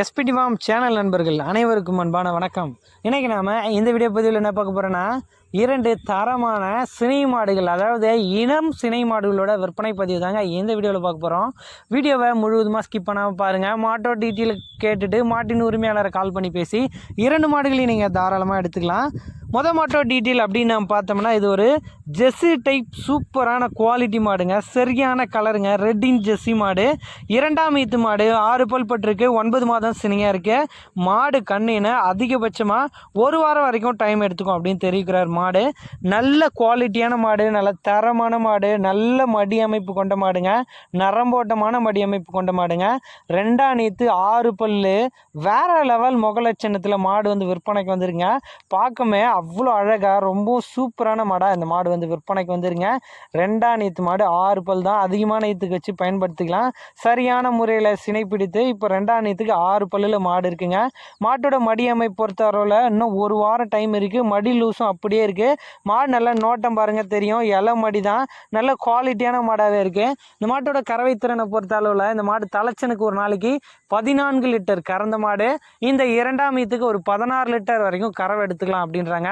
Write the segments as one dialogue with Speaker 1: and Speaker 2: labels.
Speaker 1: SPD form channel நண்பர்கள் அனைவருக்கும் அன்பான வணக்கம். இன்றைக்கி நாம் இந்த வீடியோ பதிவில் என்ன பார்க்க போகிறோன்னா இரண்டு தரமான சினை மாடுகள் அதாவது இனம் சினை மாடுகளோட விற்பனை பதிவு தாங்க இந்த வீடியோவில் பார்க்க போகிறோம் வீடியோவை முழுவதுமாக ஸ்கிப் பண்ணாமல் பாருங்கள் மாட்டோ டீட்டெயில் கேட்டுட்டு மாட்டின் உரிமையாளரை கால் பண்ணி பேசி இரண்டு மாடுகளையும் நீங்கள் தாராளமாக எடுத்துக்கலாம். மொத மாட்டோ டீட்டெயில் அப்படின்னு நம்ம பார்த்தோம்னா இது ஒரு ஜெஸ்ஸி டைப் சூப்பரான குவாலிட்டி மாடுங்க. சரியான கலருங்க ரெட்டின் ஜெஸ்ஸி மாடு. இரண்டாம் ஈத்து மாடு. ஆறு பல் பட்டிருக்கு. ஒன்பது மாதம் சினியாக இருக்குது மாடு கண்ணின்னு அதிகபட்சமாக ஒரு வாரம் வரைக்கும் டைம் எடுத்துக்கும் அப்படின்னு தெரிவிக்கிறார் மாடு. நல்ல குவாலிட்டியான மாடு. நல்ல தரமான மாடு. நல்ல மடி அமைப்பு கொண்ட மாடுங்க. நரம்போட்டமான மடி அமைப்பு கொண்ட மாடுங்க. ரெண்டாம் நீத்து ஆறு பல்லு. வேறு லெவல் முகலட்சணத்தில் மாடு வந்து விற்பனைக்கு வந்துருங்க. பார்க்கமே அவ்வளோ அழகாக ரொம்ப சூப்பரான மாடாக இந்த மாடு வந்து விற்பனைக்கு வந்துருங்க. ரெண்டாம் நீத்து மாடு ஆறு பல் தான். அதிகமான ஈத்துக்கு வச்சு பயன்படுத்திக்கலாம். சரியான முறையில் சினை பிடித்து இப்போ ரெண்டாம் நீத்துக்கு ஆறு பல்லில் மாடு இருக்குங்க. மாட்டோட மடி அமைப்பு பொறுத்தவரையில் இன்னும் ஒரு வாரம் டைம் இருக்குது மடி லூஸும் அப்படியே இருக்குது மாடு நல்லா நோட்டம் பாருங்கள் தெரியும். இலை மடி தான். நல்ல குவாலிட்டியான மாடாகவே இருக்குது இந்த மாட்டோட கறவை திறனை பொறுத்த அளவில் இந்த மாடு தலைச்சனுக்கு ஒரு நாளைக்கு பதினான்கு லிட்டர் கறந்த மாடு. இந்த இரண்டாம் ஈத்துக்கு ஒரு பதினாறு லிட்டர் வரைக்கும் கறவை எடுத்துக்கலாம் அப்படின்றாங்க.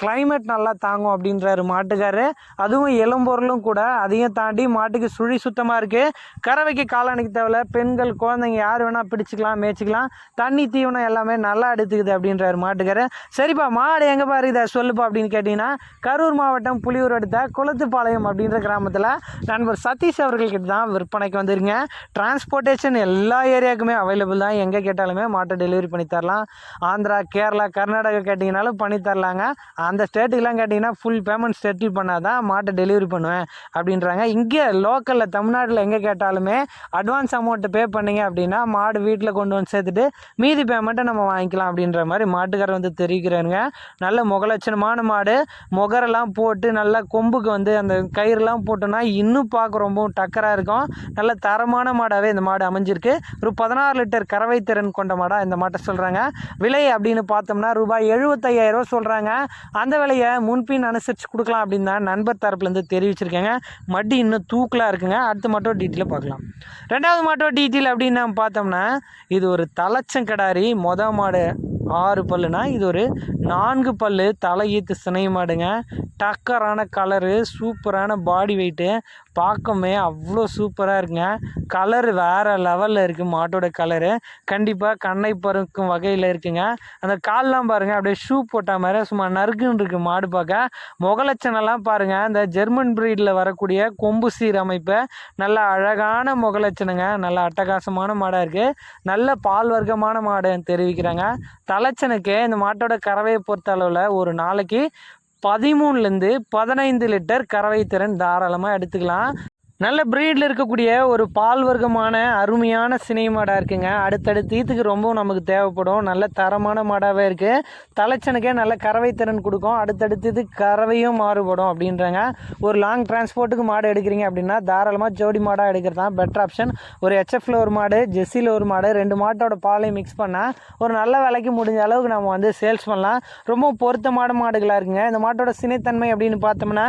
Speaker 1: கிளைமேட் நல்லா தாங்கும் அப்படின்றாரு மாட்டுக்காரு. அதுவும் இளம்பொருளும் கூட அதையும் தாண்டி மாட்டுக்கு சுழி சுத்தமாக இருக்குது கறவைக்கு காலணிக்கு தேவையில்ல. பெண்கள் குழந்தைங்க யார் வேணால் பிடிச்சிக்கலாம் மேய்ச்சிக்கலாம். தண்ணி தீவனம் எல்லாமே நல்லா எடுத்துக்குது அப்படின்றாரு மாட்டுக்காரு. சரிப்பா மாடு எங்கே பாரு இதை சொல்லுப்பா அப்படின்னு கேட்டிங்கன்னா கரூர் மாவட்டம் புலியூர் அடுத்த குளத்துப்பாளையம் அப்படின்ற கிராமத்தில் நண்பர் சதீஷ் அவர்கள்கிட்ட தான் விற்பனைக்கு வந்துருங்க டிரான்ஸ்போர்ட்டேஷன் எல்லா ஏரியாவுக்குமே அவைலபிள் தான். எங்கே கேட்டாலுமே மாட்டை டெலிவரி பண்ணி தரலாம். ஆந்திரா கேரளா கர்நாடகா கேட்டிங்கனாலும் பண்ணி தரலாங்க. அந்த ஸ்டேட்டுக்கெலாம் கேட்டிங்கன்னா ஃபுல் பேமெண்ட் செட்டில் பண்ணால் தான் மாட்டை டெலிவரி பண்ணுவேன் அப்படின்றாங்க. இங்கே லோக்கலில் தமிழ்நாட்டில் எங்கே கேட்டாலுமே அட்வான்ஸ் அமௌண்ட்டை பே பண்ணிங்க அப்படின்னா மாடு வீட்டில் கொண்டு வந்து சேர்த்துட்டு மீதி பேமெண்ட்டை நம்ம வாங்கிக்கலாம் அப்படின்ற மாதிரி மாட்டுக்காரர் வந்து தெரிவிக்கிறாருங்க. நல்ல முகலட்சணமான மாடு. முகரெல்லாம் போட்டு நல்லா கொம்புக்கு வந்து அந்த கயிறுலாம் போட்டோன்னா இன்னும் பார்க்க ரொம்பவும் டக்கராக இருக்கும். நல்ல தரமான மாடாகவே இந்த மாடு அமைஞ்சிருக்கு. ஒரு பதினாறு லிட்டர் கறவை திறன் கொண்ட மாடாக இந்த மாட்டை சொல்கிறாங்க விலை அப்படின்னு பார்த்தோம்னா ரூபாய் எழுபத்தையாயிரம் சொல்கிறாங்க அந்த விலையை முன்பின் அனுசரித்து கொடுக்கலாம் அப்படின்னு தான் நண்பர் தரப்புலேருந்து தெரிவிச்சிருக்கேங்க. மட்டி இன்னும் தூக்கலாக இருக்குங்க. அடுத்த மாட்டோ டீட்டெயிலாக பார்க்கலாம். ரெண்டாவது மாட்டோ டீட்டெயில் அப்படின்னு நம்ம பார்த்தோம்னா இது ஒரு தலைச்சங்கடாரி மொத மாடு ஆறு பல்லுனா இது ஒரு நான்கு பல்லு தலையீத்து சினை மாடுங்க. டக்கரான கலரு சூப்பரான பாடி வெயிட்டு பார்க்கமே அவ்வளோ சூப்பராக இருக்குங்க. கலர் வேறு லெவலில் இருக்குது மாட்டோட கலரு கண்டிப்பாக கண்ணை பருக்கும் வகையில் இருக்குங்க. அந்த கால்லாம் பாருங்கள் அப்படியே ஷூ போட்ட மாதிரி சும்மா நறுக்குன்னு இருக்குது மாடு பார்க்க. முகலட்சணம்லாம் பாருங்கள் இந்த ஜெர்மன் ப்ரீடில் வரக்கூடிய கொம்பு சீர் அமைப்பு. நல்ல அழகான முகலட்சணங்க நல்ல அட்டகாசமான மாடாக இருக்குது நல்ல பால் வர்க்கமான மாடு தெரிவிக்கிறாங்க. தலைச்சனுக்கு இந்த மாட்டோட கறவை கறவையை பொறுத்த அளவில் ஒரு நாளைக்கு பதிமூணுலேருந்து பதினைந்து லிட்டர் கறவை திறன் தாராளமாக எடுத்துக்கலாம். நல்ல ப்ரீடில் இருக்கக்கூடிய ஒரு பால் வர்க்கமான அருமையான சினை மாடாக இருக்குங்க. அடுத்தடுத்து ஈத்துக்கு ரொம்பவும் நமக்கு தேவைப்படும். நல்ல தரமான மாடாகவே இருக்குது தலைச்சனுக்கே நல்ல கறவை திறன் கொடுக்கும். அடுத்தடுத்து கறவையும் மாறுபடும் அப்படின்றாங்க. ஒரு லாங் டிரான்ஸ்போர்ட்டுக்கு மாடு எடுக்கிறீங்க அப்படின்னா தாராளமாக ஜோடி மாடாக எடுக்கிறது தான் பெட்டர் ஆப்ஷன் ஒரு ஹெச்எஃப்ல ஒரு மாடு ஜெஸ்ஸியில் ஒரு மாடு ரெண்டு மாட்டோட பாலையும் மிக்ஸ் பண்ணால் ஒரு நல்ல விலைக்கு முடிஞ்ச அளவுக்கு நம்ம வந்து சேல்ஸ் பண்ணலாம். ரொம்ப பொருத்தமான மாடுகளாக இருக்குங்க. இந்த மாட்டோட சினைத்தன்மை அப்படின்னு பார்த்தோம்னா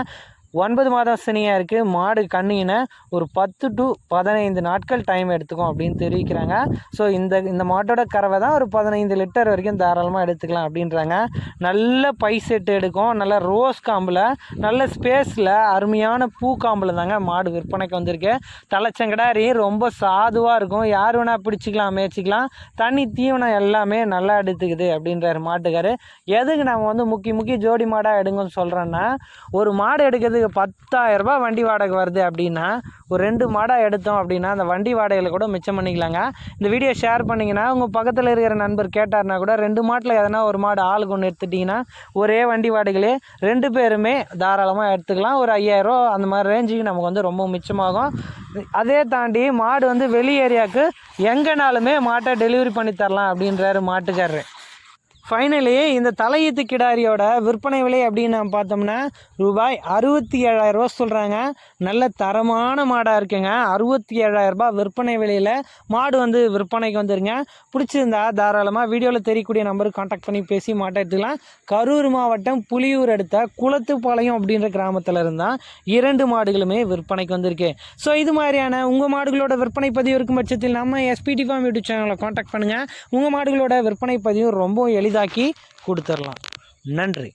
Speaker 1: ஒன்பது மாதம் சினியாக இருக்குது மாடு கண்ணினை ஒரு பத்து டு பதினைந்து நாட்கள் டைம் எடுத்துக்கும் அப்படின்னு தெரிவிக்கிறாங்க. ஸோ இந்த இந்த மாட்டோட கறவை தான் ஒரு பதினைந்து லிட்டர் வரைக்கும் தாராளமாக எடுத்துக்கலாம் அப்படின்றாங்க. நல்ல பை செட்டு எடுக்கும். நல்ல ரோஸ் காம்பில் நல்ல ஸ்பேஸில் அருமையான பூ காம்பில் தாங்க மாடு விற்பனைக்கு வந்திருக்கு. தலைச்சங்கடாரி ரொம்ப சாதுவாக இருக்கும். யார் வேணால் பிடிச்சிக்கலாம் மேய்ச்சிக்கலாம். தண்ணி தீவனம் எல்லாமே நல்லா எடுத்துக்குது அப்படின்றாரு மாட்டுக்காரு. எதுக்கு நம்ம வந்து முக்கிய முக்கிய ஜோடி மாடாக எடுங்கன்னு சொல்கிறேன்னா ஒரு மாடு எடுக்கிறதுக்கு பத்தாயிரம் பத்தாயிரரூபா வண்டி வாடகை வருது அப்படின்னா ஒரு ரெண்டு மாடாக எடுத்தோம் அப்படின்னா அந்த வண்டி வாடகையில் கூட மிச்சம் பண்ணிக்கலாங்க. இந்த வீடியோ ஷேர் பண்ணிங்கன்னா உங்கள் பக்கத்தில் இருக்கிற நண்பர் கேட்டார்னா கூட ரெண்டு மாட்டில் எதனா ஒரு மாடு ஆளுக்கு ஒன்று எடுத்துட்டிங்கன்னா ஒரே வண்டி வாடகையிலே ரெண்டு பேருமே தாராளமாக எடுத்துக்கலாம். ஒரு ஐயாயிரம் அந்த மாதிரி ரேஞ்சுக்கு நமக்கு வந்து ரொம்ப மிச்சமாகும். அதே தாண்டி மாடு வந்து வெளி ஏரியாவுக்கு எங்கேனாலுமே மாட்டை டெலிவரி பண்ணி தரலாம் அப்படின்றாரு மாட்டுக்காரரு. ஃபைனலி இந்த தலையீத்து கிடாரியோட விற்பனை விலை அப்படின்னு நம்ம பார்த்தோம்னா ரூபாய் அறுபத்தி ஏழாயிரம் ரூபா சொல்கிறாங்க நல்ல தரமான மாடாக இருக்குங்க. அறுபத்தி ஏழாயிரம் ரூபாய் விற்பனை விலையில் மாடு வந்து விற்பனைக்கு வந்துருங்க. பிடிச்சிருந்தா தாராளமாக வீடியோவில் தெரியக்கூடிய நம்பருக்கு காண்டாக்ட் பண்ணி பேசி மாட்டை எடுத்துக்கலாம். கரூர் மாவட்டம் புலியூர் அடுத்த குளத்துப்பாளையம் அப்படின்ற கிராமத்தில் இருந்தால் இரண்டு மாடுகளுமே விற்பனைக்கு வந்திருக்கு. ஸோ இது மாதிரியான உங்கள் மாடுகளோட விற்பனை பதிவு இருக்கும் பட்சத்தில் நம்ம எஸ்பிடி ஃபார்ம் யூடியூப் சேனலை காண்டாக்ட் பண்ணுங்கள் உங்கள் மாடுகளோட விற்பனை பதிவு ரொம்ப எளிதாக்கி கொடுத்துடலாம் நன்றி.